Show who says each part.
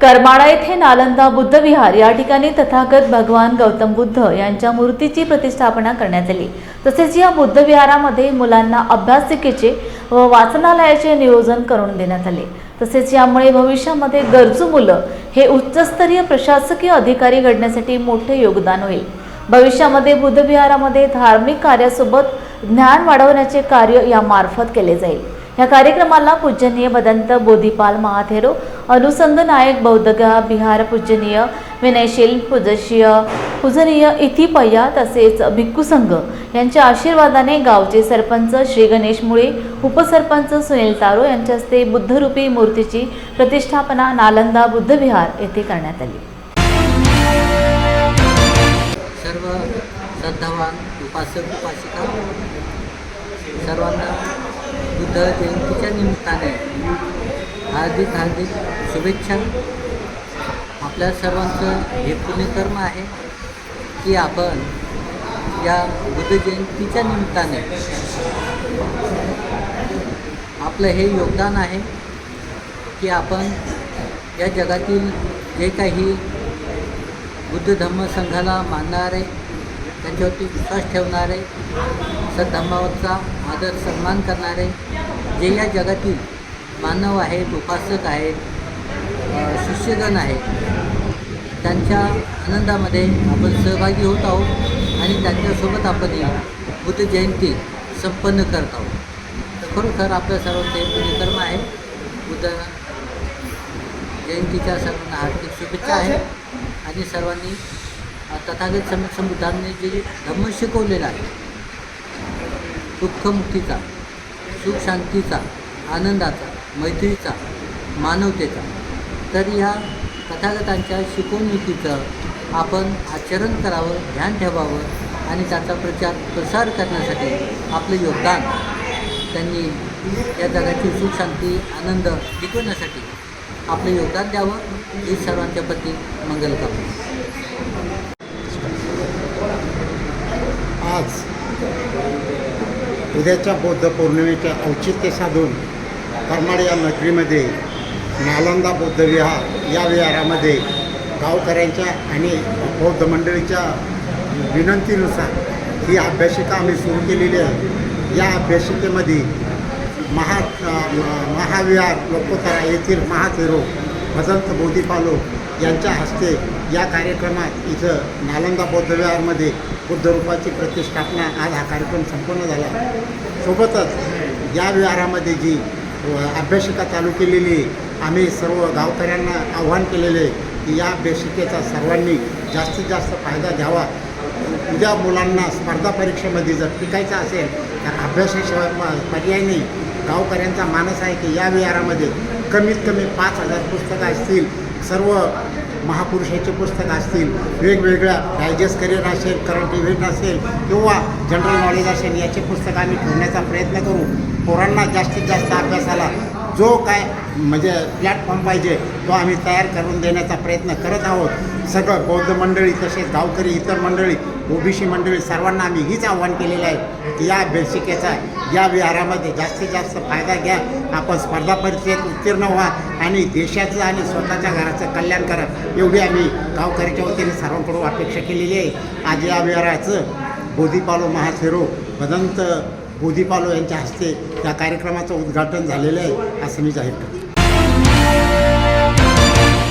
Speaker 1: करमाळा येथे नालंदा बुद्ध विहार या ठिकाणी तथागत भगवान गौतम बुद्ध यांच्या मूर्तीची प्रतिष्ठापना करण्यात आली. तसेच या बुद्ध विहारामध्ये मुलांना अभ्यासिकेचे व वाचनालयाचे नियोजन करून देण्यात आले. तसेच यामुळे भविष्यामध्ये गरजू मुलं हे उच्चस्तरीय प्रशासकीय अधिकारी घडण्यासाठी मोठे योगदान होईल. भविष्यामध्ये बुद्धविहारामध्ये धार्मिक कार्यासोबत ज्ञान वाढवण्याचे कार्य यामार्फत केले जाईल. या कार्यक्रमाला पूजनीय भदंत बोधिपाल महाथेरो अनुसंग नायक बौद्धगा बिहार पूजनीय विनयशील पूजशीय पूजनीय इथिपय्या तसेच भिक्खूसंघ यांच्या आशीर्वादाने गावचे सरपंच श्री गणेश मुळे उपसरपंच सुनील तारो यांच्या हस्ते बुद्धरूपी मूर्तीची प्रतिष्ठापना नालंदा बुद्धविहार येथे करण्यात आली.
Speaker 2: सर्व श्रद्धावान उपासक उपासिका सर्वांना बुद्ध जयंतीच्या निमित्ताने हार्दिक हार्दिक शुभेच्छा. आपल्या सर्वांचं हे पुण्यकर्म आहे की आपण या बुद्ध जयंतीच्या निमित्ताने आपलं हे योगदान आहे की आपण या जगातील जे काही बुद्ध धम्म संघाला मानणारे त्यांच्यावरती विश्वास ठेवणारे सद्धर्मावरचा आदर सन्मान करणारे जे या जगातील मानव आहेत उपासक आहेत शिष्यगण आहेत. त्यांच्या आनंदामध्ये आपण सहभागी होत आहोत आणि त्यांच्यासोबत आपण ही बुद्ध जयंती संपन्न करत आहोत. तर खरोखर आपल्या सर्वांचे पुण्यकर्म आहे. बुद्ध जयंतीच्या सर्वांना हार्दिक शुभेच्छा आहे. आणि सर्वांनी तथागत सम समुद्रांनी जे धम्म शिकवलेला आहे दुःखमुक्तीचा सुख शांतीचा आनंदाचा मैत्रीचा मानवतेचा. तर या तथागतांच्या शिकवणुकीचं आपण आचरण करावं ध्यान ठेवावं आणि त्याचा प्रचार प्रसार करण्यासाठी आपलं योगदान त्यांनी या जगाची सुख शांती आनंद टिकवण्यासाठी आपलं योगदान द्यावं ही सर्वांच्या प्रती मंगल कामना
Speaker 3: आज उद्याच्या बौद्ध पौर्णिमेच्या औचित्य साधून करमाड या नगरीमध्ये नालंदा बौद्ध विहार या विहारामध्ये गावकऱ्यांच्या आणि बौद्ध मंडळीच्या विनंतीनुसार ही अभ्यासिका आम्ही सुरू केलेली आहे. या अभ्यासिकेमध्ये महा महाविहार लोकोतरा येथील महाथेरो भदंत बोधीपालो यांच्या हस्ते या कार्यक्रमात इथं नालंदा बौद्धविहारमध्ये बुद्धरूपाची प्रतिष्ठापना आज हा कार्यक्रम संपन्न झाला. सोबतच या विहारामध्ये जी अभ्यासिका चालू केलेली आम्ही सर्व गावकऱ्यांना आव्हान केलेले की या अभ्यासिकेचा सर्वांनी जास्तीत जास्त फायदा घ्यावा. उद्या मुलांना स्पर्धा परीक्षेमध्ये जर टिकायचं असेल तर अभ्यासाशिवाय म पर्याय नाही. गावकऱ्यांचा मानस आहे की या विहारामध्ये कमीत कमी पाच हजार पुस्तकं असतील. सर्व महापुरुषाची पुस्तकं असतील. वेगवेगळ्या डायजेस्ट करिअर असेल करंट इव्हेंट असेल किंवा जनरल नॉलेज असेल याचे पुस्तकं आम्ही ठेवण्याचा प्रयत्न करू. पोरांना जास्तीत जास्त अभ्यासाला जो काय म्हणजे प्लॅटफॉर्म पाहिजे तो आम्ही तयार करून देण्याचा प्रयत्न करत आहोत. सगळं बौद्ध मंडळी तसेच गावकरी इतर मंडळी ओबीसी मंडळी सर्वांना आम्ही हीच आव्हान केलेलं आहे की या बेसिकेचा या विहारामध्ये जास्तीत जास्त फायदा घ्या. आपण स्पर्धा परीक्षेत उत्तीर्ण व्हा आणि देशाचं आणि स्वतःच्या घराचं कल्याण करा. एवढी आम्ही गावकऱ्याच्या वतीने सर्वांकडून अपेक्षा केलेली आहे. आज या विहाराचं बोधीपालो महाथेरो भदंत बोधिपालो यांच्या हस्ते या कार्यक्रमाचं उद्घाटन झालेलं आहे असं मी जाहीर करतो.